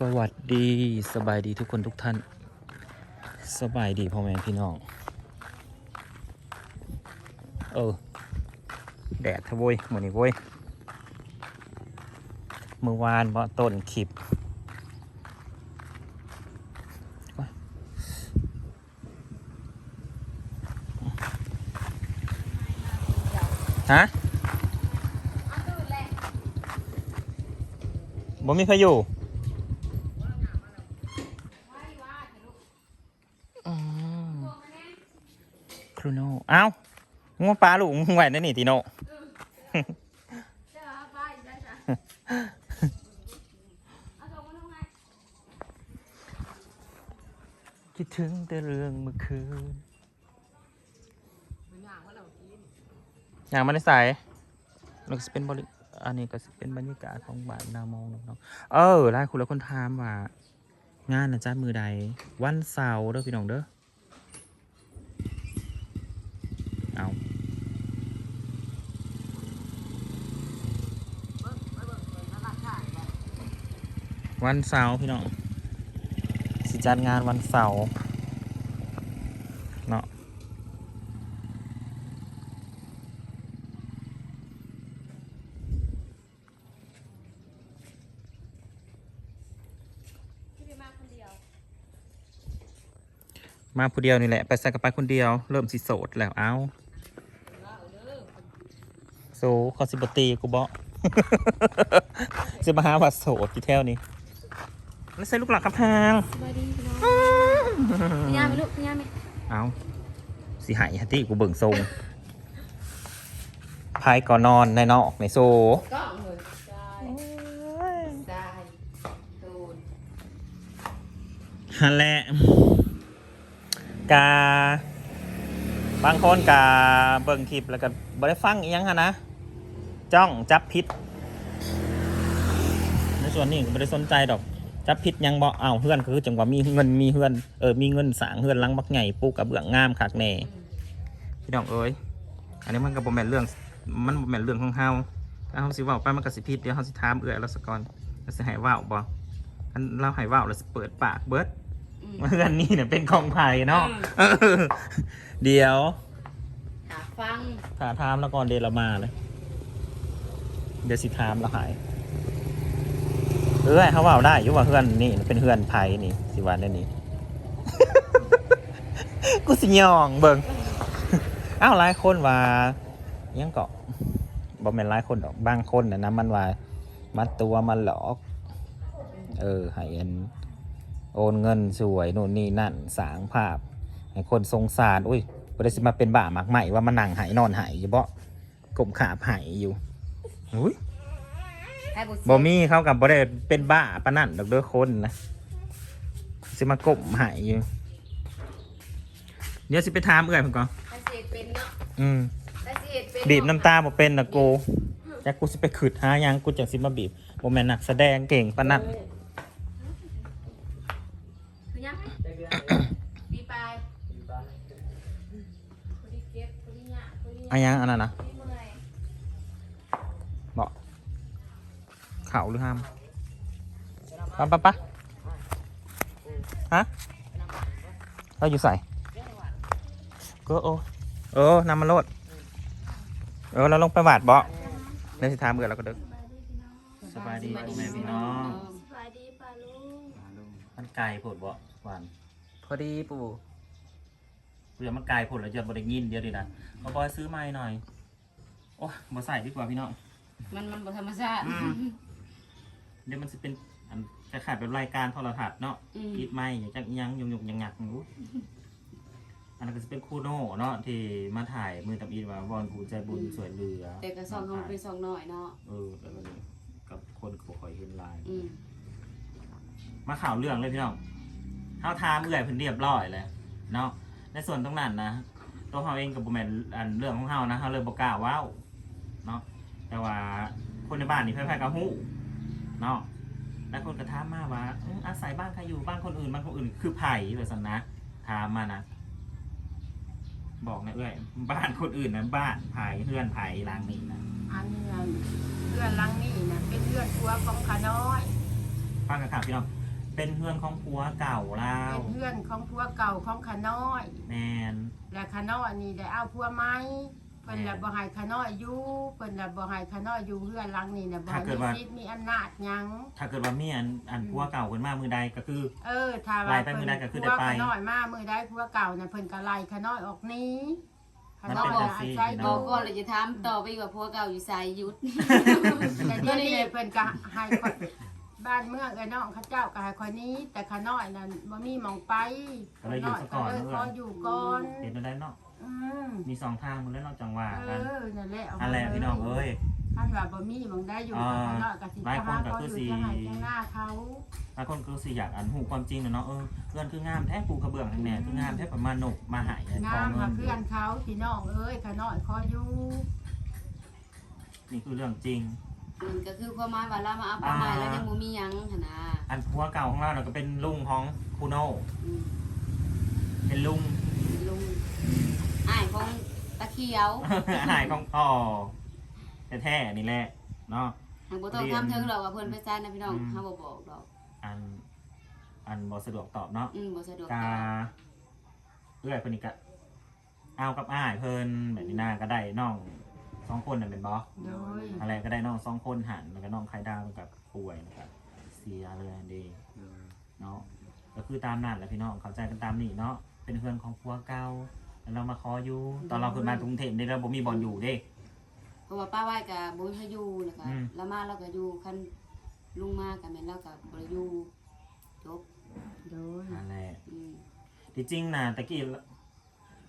สวัสดีสบายดีทุกคนทุกท่าน สบายดีพ่อแม่พี่น้อง เออ แดดทะโว้ยเหมือนนี้เว้ยเมื่อวานบ่ต้นคลิปโอ๊ยฮะบ่มีใครอยู่ อืมครูโน เอ้างัวปลาลูกมึงไหวนั่นนี่ทีโนคิดถึงแต่เรื่องเมื่อคืนอย่างมันได้ใส่มันก็สิเป็นบริอันนี้ก็สิเป็นบรรยากาศของบ้านนามองเนาะเออหลายคนแล้วคนถามว่างานนะจ๊ะมือใด วันเสาร์เด้อพี่น้องเด้อ วันเสาร์พี่น้องสิจัดงานวันเสาร์เนาะมาผู้เดียวนี่แหละ ไปใส่กับไปคนเดียว เริ่มสิโสดแล้วเอาโซคอสิบตีกูบอกจะมาหาว่าโสดที่แถวนี้ แล้วใส่ลูกหลักกับทางสวัสดีพี่น้องพี่ยาไหมลูกพี่ยาไหมเอาสิหายฮะที่กูเบิ่งทรงพายก่อนนอนในนอกในโซก็เหมือนได้ได้ตูนฮันแหละกาบางคนกาเบิ่งคลิปแล้วก็บ่ได้ฟังอีหยังฮะนะจ้องจับพิษในส่วนนี้ก็ไม่ได้สนใจดอก จับพิษยังบ่เอาเฮือนคือจังหวะมีเงินมีเฮือนเออมีเงินสร้างเฮือนหลังบักใหญ่ปลูกกับเบื้องงามคักแน่พี่น้องเอ้ยอันนี้มันก็บ่แม่นเรื่องมันบ่แม่นเรื่องของเฮาถ้าเฮาสิเว้าไปมันก็สิผิดเดี๋ยวเฮาสิถามเอื้อยแล้วสก่อนแล้วสิให้เว้าบ่อันเราให้เว้าแล้วสิเปิดปากเบิดอืมว่าเฮือนนี่เนี่ยเป็นของไผเนาะเออเดี๋ยวหาฟังถาถามแล้วก่อนเดยวเรามาเลยเดี๋ยวสิถามแล้วหาย เออเขาว่าได้อยุว่าเพื่อนนี่เป็นเพื่อนไผ่นี่ สิวันได้นี่กูสิยองเบิงอ้าวหลายคนว่ายังเกาะบอกแม่นหลายคนดอกบางคนน่ะนะมันว่ามัดตัวมันหลอก เออให้เอ็นโอนเงินสวยนู่นนี่นั่นสางภาพให้คนสงสารอุ้ยบ่ได้สิมาเป็นบ้ามากใหม่ว่ามานั่งหายนอนหายอยู่บ่กลมขาบหายอยู่อุ้ย ให้บุษบ่มีเขากับบ่ได้เป็นบ้าปานนั่นดอกเด้อคนนะสิมากลมไหายอยู่เดี๋ยวสิไปถามเอื้อยผมก่อนถ้าเสียเป็นเนาะอืม ถ้าเสียเป็นบีบน้ำตาบ่เป็นนะกูจักกูสิไปขืดหาหยังกูจังสิมาบีบบ่แม่นนักแสดงเก่งปานนั้นพี่ยาไหมปีปลายคนที่เก็บคนที่หยาคนที่หอะยาหยังอันนั้นนะ เขาหรือห้ามปะปะปะฮะเราอยู่ใส่ก็โอ้เออนำมาโลด เออเราลงไปหวาดเบาะเดี๋ยวสิถามเบื่อเราก็เด้อสบายดีพ่อแม่พี่น้องสวัสดีป้าลุงมันไก่ผดเบาะหวานพอดีปู่เดี๋ยวมันไก่ผดแล้วจะบริยินเดี๋ยวดีนะมาบอยซื้อไม้หน่อย โอ้มาใส่ดีกว่าพี่น้อง มันมันบ่ธรรมชาติอืม เดี๋ยวมันจะเป็นอันคล้ายๆเป็นรายการโทรทัศน์เนาะอืมคิดไม่อย่างจักยังยงยงยังงักอยู่อันนั้นก็จะเป็นคู่โน่เนาะที่มาถ่ายมือตับอีว่าบอลกูใจบุญสวยเรือแต่กระซองเขาเป็นซองน้อยเนาะเออแต่ก็นี่กับคนเขาคอยเห็นไลน์อืมมาข่าวเรื่องเลยพี่น้องเท้าทามเอื่อยเพิ่นเรียบร้อยเลยเนาะในส่วนตรงนั้นนะตัวเขาเองกับบุแมนอันเรื่องของเขานะเขาเลยบอกกล้าเว้าเนาะแต่ว่าคนในบ้านนี่เพื่อนๆก็ฮู้ เนาะแล้วคนก็ถามมาว่าเอ้ออาศัยบ้านใครอยู่บ้านคนอื่นบ้านคนอื่น คือไผ่แบบสันนะถามมานะบอกนะเอ้ยบ้านคนอื่นนะบ้านไผ่เพื่อนไผ่ลางนี้นะอันนี้นะเพื่อนหลังนี่นะเป็นเพื่อนทัวของขาน้อยฟังกันครับพี่น้องเป็นเพื่อนของผัวเก่าเราเป็นเพื่อนของผัวเก่าของขาน้อย แมนและขาน้อยนี่ได้เอาผัวไหม เพิ่นละบ่ให้ขาน้อยอยู่เพิ่นละบ่ให้ขาน้อยอยู่เพื่อนหลังนี่น่ะบ่ให้มีสิทธิ์มีอำนาจหยัง ถ้าเกิดว่ามีอันอันผัวเก่าคนมามือใดก็คือ เออถ้าไล่ว่าไปมื้อใดก็คือผัวได้ไปขาน้อยมามื้อใดผัวเก่าน่ะเพิ่นก็ไล่ขาน้อยออกหนี้ขามันน้อเป็ยนจัน่ะงซี่อาศัยอเนาะบอกก่อนเลยจะถามต่อไปอีกว่าพัวเก่าอยู่ไสหยุดแต่เดี๋ยวนี้เพิ่นก็ให้คนบ้านเมืองเอ้ยน้องเขาเจ้าก็ให้คนนี้ แต่ขาน้อยนั่นบ่มีหมองไปก็เลยอยู่ซะก่อนขาเลยเนอะขออยู่ก่อน เห็นได้เนาะ อืมมีสองทางมันแล้วเนอกจังหวะเอกันอนั่นแหละเาอันแรกพี่น้องเอ้ย ท่านว่าบ่มีหมองได้อยู่อ่าขาน้อยก็สิหลายคนก็เขาคืออยู่สิจะให้ข้างหน้าเขา บางคนก็สิอยากอันหูความจริงเนาะเออเพื่อนคืองามแท้ปูกระเบื้องทั้งแหน่คืองามแท้ประมาณหนกมาหายอันงาทองมเงิหานเพื่อนเขาพี่น้องเอ้ยขาน้อยขออยู่นี่คือเรื่องจริงอืมก็คือความหมายว่าเรามาเอาปลาใหม่แล้วยังบ่มีหยังหั่นน่ะอันผัวเก่าของเราเนี่ยก็เป็นลุงของคูโน่อืมเป็นลุงลุงอ้าย ของตะเขียวหายของพ่อแท้ๆนี่แหละเนาะ ทางบ่ต้องถามถึงหรอกว่าเพิ่นไปซ่านนะพี่น้องอืม เฮาบ่บอกดอกอันอันบอสะดวกตอบเนาะอืมบ่สะดวกกาตอบเอื้อยคนนี้ก็เอากับอ้ายเพิ่นแบบนี้นาก็ได้น้องสองคนน่ะเป็นบอโดยอะไรก็ได้น้องสองคนหันแล้วก็น้องไข่ดาวกับป่วยนะครับเสียเลยอันเดีเนาะก็คือตามนั้นแหละพี่น้องเข้าใจกันตามนี่เนาะเป็นเพื่อนของผัวเก่าแล้ว เรามาขออยู่ ตอนเราขึ้นมากรุงเทพได้เราบ่มีบอลอยู่เด้ เพราะว่าป้าไหว้ก็บ่มีใครอยู่แล้วก็อืมแล้วมาเราก็อยู่คันลุงมาก็แม่นเราก็บ่ได้อยู่จบโดยนั่นแหละอืมที่จริงนะตะกี้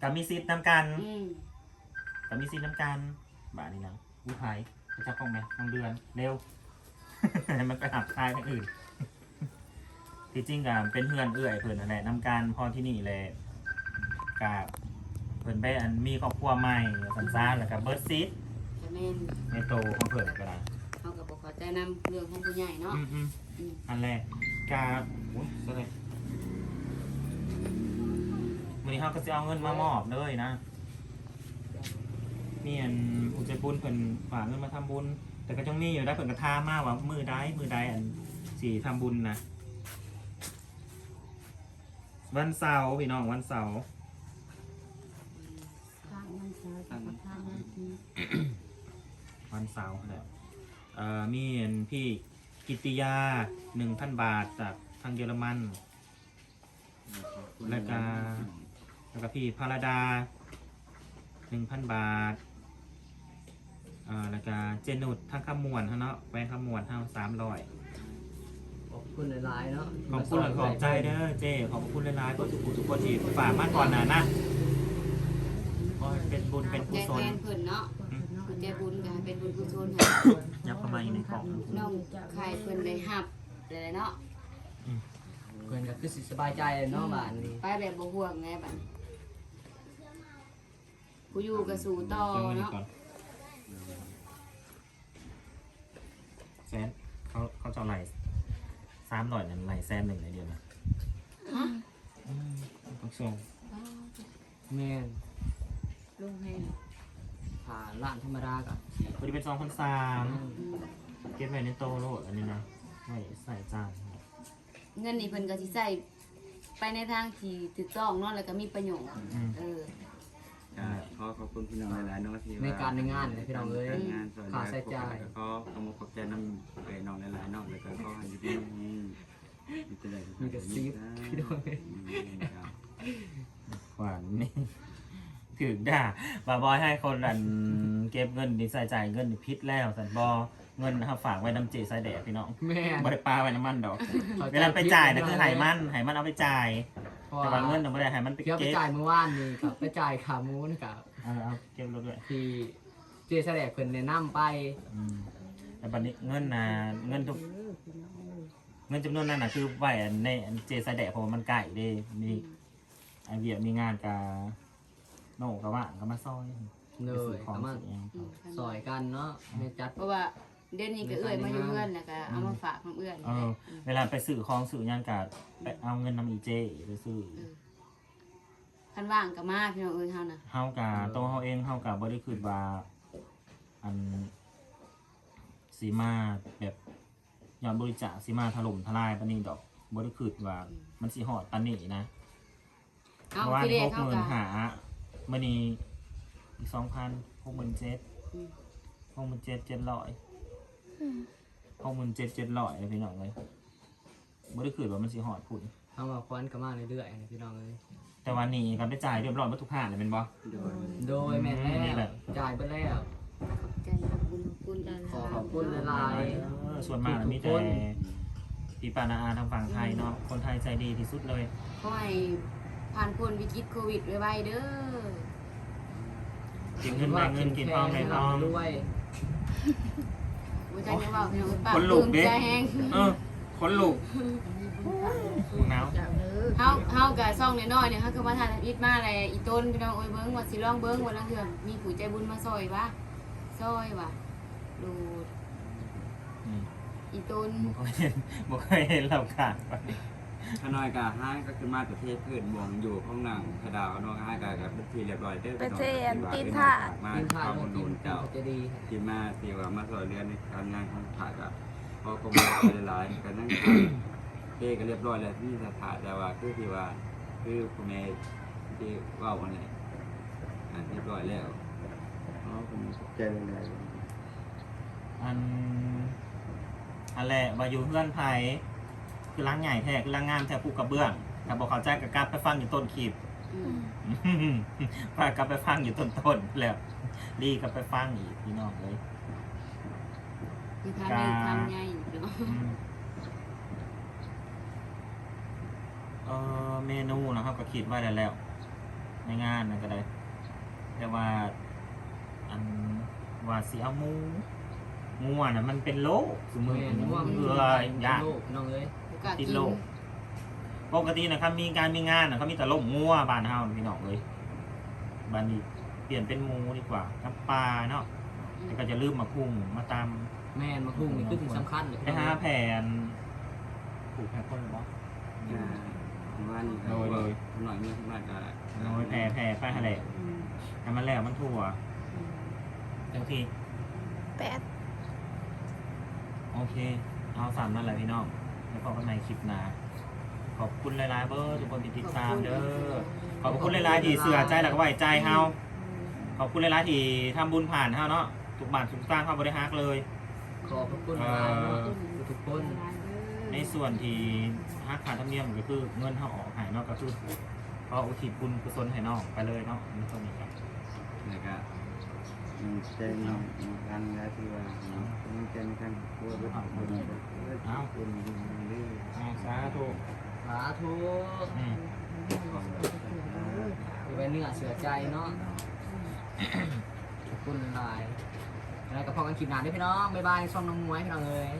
ก็มีซิทน้ำกันอืมก็มีซิทน้ำกันบ้านนี้นะวิภัยไปจับกล้องไหมน้องเดือนเร็ว ให้มันไปหักทายคนอื่น ที่จริงก็เป็นเพื่อนเอื้อยเพื่อนนั่นแหละน้ำกันพอที่นี่เลยกับ เพื่อนไปอันมีครอบครัวใหม่สันซ่านแล้วก็เบิร์ดซิทก็แม่นในโตของเพื่อนก็ได้เฮาก็บ่เข้าใจนํเรื่องของผู้ใหญ่เนาะอืมอืมอืมอันแรกกาอุ้ยเสร็จวันนี้เขาก็จะเอาเงินมามอบเลยนะมีอันผู้ใจบุญเพิ่นฝากเงินมาทำบุญ แต่ก็จังมีอยู่ได้เพิ่นกระทามากว่ามือใดมือใดอันสี่ทำบุญนะวันเสาร์พี่น้องวันเสาร์ วันเสาร์แหละเอ่อมีอันพี่กิติยาหนึ่งพันบาทจากทางเยอรมัน แล้วก็ แล้วก็พี่พาราดาหนึ่งพันบาทอ่าแล้วก็เจนุดทั้งขมวนเท่าเนาะแหวนขมวนเท่าสามร้อยขอบคุณหลายๆเนาะขอบคุณและขอบใจเด้อเจ้ขอบคุณหลายๆก็ทุกผู้ทุกคนที่ฝากมาก่อนนะนะ ก็เป็นบุญเป็นกุใจศลแทนเพิ่นเนาะคุณใจบุญก็ให้เป็นบุญกุศลให้ยับเข้ามาอีกในกล่องน้องไข่เพิ่นได้ฮับเลยเนาะ เพื่อนก็คือสิสบายใจเนาะบ้านนี้ไปแบบบ่ห่วงไงบัดผู้อยู่ก็สู่ต่อเดี๋ยวมานี่เนาะก่อนแซนเขาเขาจะเอาไหลสามร้อยนั่นไหลแซนหนึ่งในเดียวนะอืมต้องส่งแม่น ลุงให้ผ่าร้านธรรมดากับพอดีเป็นสองพันสามเก็บไว้ในโตะโลดอันนี้นะไว้ใส่จานเงินนี่เพิ่นก็สิใช้ไปในทางที่ถูกต้องเนาะแล้วก็มีประโยชน์อืมเออก็ขอขอบคุณพี่น้องหลายๆเนาะที่ในการในงานเลยพี่น้องเอ้ยการงานส่วนค่าใช้จ่าย แล้วก็ขอขอบใจน้ำเกยน้องหลายๆเนาะแล้วก็ขอให้อยู่ดีมีมีแต่ได้มีแต่ซีฟพี่น้องเอ้ยหวานนี่ ถึงด่าบาบอยให้คนอันเก็บเงินดีใส่จ่ายเงินนี่พิษแล้วสันบอเงินเขาฝากไว้น้ำเจใส่แดดพี่น้องแม่น บริปลาไว้น้ำมันดอกเวลาไปจ่ายนะคือไห้มันไห้มันเอาไปจ่าย เพราะแต่ว่าว่าเงินน่ะไม่ได้ไห้มันไปเที่ยวไปเก็บจ่ายเมื่อวานนี่กับไปจ่ายขาหมูนกับเอาเอาเก็บรถด้วยที่เจแสดงเพิ่นแนะนำไปอืมแต่บัดนี้เงินนะเงินทุก เงินจำนวนนั้นนะคือไว้ในเจใส่แดดเพราะว่ามันใกล้เด้มีไอเวียมีงานกับ โน่กับว่างก็มาซอยเลไปซื้ยอของเอามาซื้อหยังอืมซอยกันเนาะแม่จัด เพราะว่าเดือนนี้ก็เอื้อยมาอยู่เพื่อนแล้วก็เอามาฝากของเอื้อยเออ เวลาไปซื้อของซื้อหยังกับไปเอาเงินนำอีเจไปซื้อคันว่างก็มาพี่น้องเอ้ยเฮานะเฮากับตัวเฮาเองเฮากับบ่ได้คิดว่าอันสีมาแบบยอดบริจาคสีมาถล่มทลายปานนี้ดอกบริคืดว่ามันสิหอดปันนี่นะเอาเพราะว่าคือเด็หกกเขาหมื่นกะหา มื่อนี้อีกสองพันหกหมื่นเจ็ดหกหมื่นเจ็ดเจ็ดร้อยหกหมื่นเจ็ดเจ็ดร้อยเลยพี่น้องเลยบริคืดว่ามันสิหอดพุ่นเฮาว่าควันก็มาเรื่อยๆนะพี่น้องเอ้ยแต่วันนี้กันไปจ่ายเรียบร้อยมาทุกผ่านเลยเป็นบ่โดยโดยแม่นนี่แหแล้ละวจ่ายไปแล้วใจขอบคุณขอบคุณกันขอขอบคุณหลายเออส่วนมากน่ะมีแต่พี่ปานาอาทางฝั่งไทยเนาะคนไทยใจดีที่สุดเลย ขอให้ ผ่านพ้นวิกฤตโควิดไวๆเด้อกินเงินได้เงินกินทองได้ทอง ด้วยหัวใจยังเว่าพี่น้องปากคนลุกดิใจแห้งเออคนลูกหนาวจากเด้อเฮาเฮากับซ่องน้อยๆเนี่ยเฮาคือมาถ่ายทำอิฐมาอะไรอีต้นพี่น้องโอ้ยเบิ่งว่าสิลองเบิ่งว่าลังเทื่อมีผู้ใจบุญมาซอยว่ซอยว่ะดูดอืมอีต้นบ่เคยเห็นบ่เคยเห็นเราขาดไป ขน้อยกะห้างก็คือมาประเทศพื้นบวงอยู่ข้างหนังกระดาวน้องห้างกะกับเป็นที่เรียบร้อยเด้อประเทศพี่น้องตีนที่ท่าว่ากินเป็นผ่านข้าวมามูกินลเจ้าจะดีที่มาที่ว่ามาสอนเรียนในการงานของถ่ายกับพอคงไปหลายๆกันนั่งเทก็เรียบร้อยแล้วที่สถานแต่ว่าคือที่ว่าคือคุณแม่ที่เว่าวันนี้อ่านเรียบร้อยแล้วอ๋อผมใจเลยอันอันแหละว่าอยู่เพื่อนไผ คือล้างใหญ่แท้คือล้างงามแท้ผูกกระเบื้องถ้าบอกเข้าใจกับกลับไปฟังอยู่ต้นคลิปอืมพากลับไปฟังอยู่ต้นต้นๆแล้วรีกลับไปฟังอีกพี่น้องเลยคือทำให้ทำใหญ่เนาะอืมเออเมนูนะครับก็คิดไว้แล้วแล้วในงานนั่นก็ได้แต่ว่าอันว่าสีเอาหมูงัวน่ะมันเป็นโรคสมมือแม่มันนว่าเอืเออยยากลูกน้องเอ้ยโอ กาสติดกินโรคปกตินะครับมีการมีงานนะเขามีแต่ล่มงัวบ้านเฮาพี่น้องเลยบ้านนี้เปลี่ยนเป็นหมูดีกว่ากับปลาเนาะแต่ก็จะลืมมาพุ่งมาตามแม่นมาพุ่งนี่คือสิ่งสำคัญเลยไปหาแผ่นผูกแผ่นคนบ่อ่าว่านี่ครับว่าหน่อยมีมากกะโอ้ยแผ่แผ่ไปทะเลอืมให้มันแล้วมันทั่วอืมโอเคแปดโอเค เอาสามนั่นแหละพี่น้อง แล้วพบกันในคลิปหน้าขอบคุณหลายๆเบอร์ทุกคนที่ติดตามเด้อขอบคุณหลายๆที่เสือใจแล้วก็ไว้ใจเฮาขอบคุณหลายๆที่ทำบุญผ่านเฮาเนาะทุกบาททุกสตางค์เข้าบริฮักเลย ขอบพระคุณหลายเนาะทุกๆคน ในส่วนที่ฮักขาดธรรมเนียมก็คือเงินเฮาออกใหายเนาะก็คือขออุทิศบุญกุศลให้น้องไปเลยเนาะในส่วนนี้ครับ แล้วก็ เจนกันแล้วที่ว่าเจนกันตัวรถคนคนเรื่อยอาสาธุสาธุอือยู่เป็นเนื้อเสือใจเนาะขอบคุณหลายแล้วก็พอกันคลิปหน้าด้วยพี่น้องบ๊ายบายช่องน้องมวยพี่น้องเอ้ย